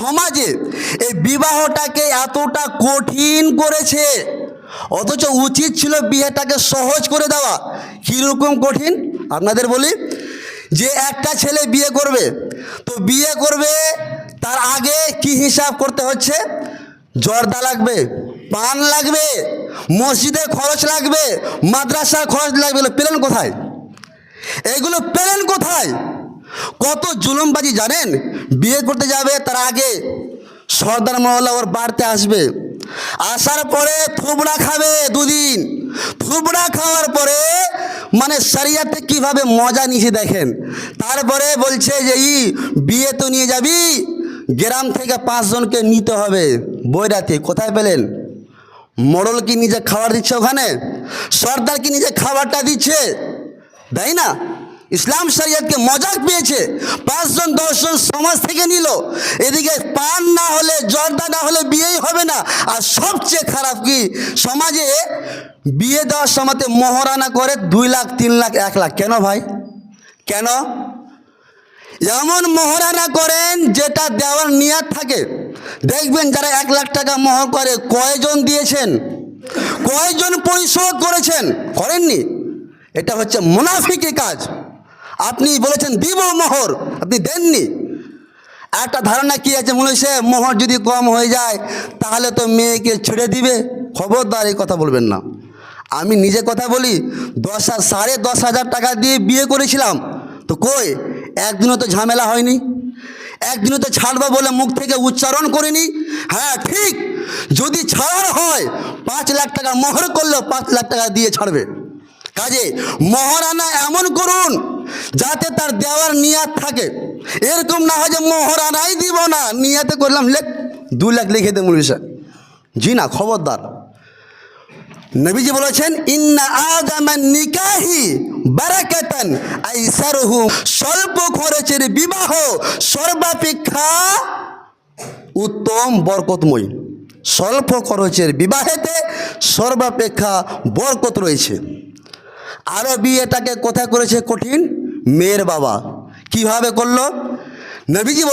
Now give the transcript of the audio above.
সমাজে এই বিবাহটাকে এতটা কঠিন করেছে। অথচ উচিত ছিল বিয়েটাকে সহজ করে দেওয়া। কীরকম কঠিন? আপনাদের বলি, যে একটা ছেলে বিয়ে করবে, তো বিয়ে করবে, তার আগে কি হিসাব করতে হচ্ছে? জর্দা লাগবে, পান লাগবে, মসজিদে খরচ লাগবে, মাদ্রাসার খরচ লাগবে পেলেন কোথায়? এগুলো পেলেন কোথায়? কত জুলুমবাজি জানেন? বিয়ে করতে যাবে, তার আগে সর্দার মহল্লা ওর বাড়িতে আসবে। আসার পরে থুবড়া খাবে দুদিন। থুবড়া খাওয়ার পরে মানে সারিয়াতে কীভাবে মজা নিছে দেখেন। তারপরে বলছে যে, ই, বিয়ে তো নিয়ে যাবি, গ্রাম থেকে পাঁচজনকে নিতে হবে। বইরাতে কোথায় পেলেন? মোড়ল কি নিজে খাবার দিচ্ছে ওখানে? সর্দার কি নিজে খাবারটা দিচ্ছে? তাই না? ইসলাম শরিয়তকে মজাক পেয়েছে। পাঁচজন, দশজন সমাজ থেকে নিল। এদিকে পান না হলে, জর্দা না হলে বিয়েই হবে না। আর সবচেয়ে খারাপ কি, সমাজে বিয়ে দেওয়ার সময়তে মহারানা করে দুই লাখ, তিন লাখ, এক লাখ। কেন ভাই? কেন? এমন মহারানা করেন যেটা দেওয়ার নিয়াত থাকে। দেখবেন যারা এক লাখ টাকা মোহর করে, কয়জন দিয়েছেন? কয়জন পরিশোধ করেছেন? করেননি? এটা হচ্ছে মুনাফিকি কাজ। আপনি বলেছেন দিব মোহর। আপনি দেননি। একটা ধারণা কি আছে মনে হচ্ছে মোহর যদি কম হয়ে যায়, তাহলে তো মেয়েকে ছেড়ে দিবে। খবরদার, এই কথা বলবেন না। আমি নিজে কথা বলি, দশ সাড়ে দশ হাজার টাকা দিয়ে বিয়ে করেছিলাম। তো কই? একদিনও তো ঝামেলা হয়নি। একদিনও তো ছাড়বো বলে মুখ থেকে উচ্চারণ করিনি। হ্যাঁ ঠিক। যদি ছাড়ার হয়, পাঁচ লাখ টাকা মোহর করলেও পাঁচ লাখ টাকা দিয়ে ছাড়বে। কাজে মহারানা এমন করুন যাতে তার দেওয়ার নিয়াত থাকে। এরকম না হয় যে মহারানাই দিব না। নিয়াতে করলাম, লেখ, দু লাখ লিখে দে মুলিশা জি না, খবরদার। নবীজি বলেছেন, ইন্না আদামান নিকাহি বারাকাতান আইসারহু। স্বল্প খরচের বিবাহ সর্বাপেক্ষা উত্তম বরকতময়। স্বল্প খরচের বিবাহেতে সর্বাপেক্ষা বরকত রয়েছে। আরও বিয়েটাকে কোথায় করেছে কঠিন? মেয়ের বাবা। কীভাবে করল? নবীজি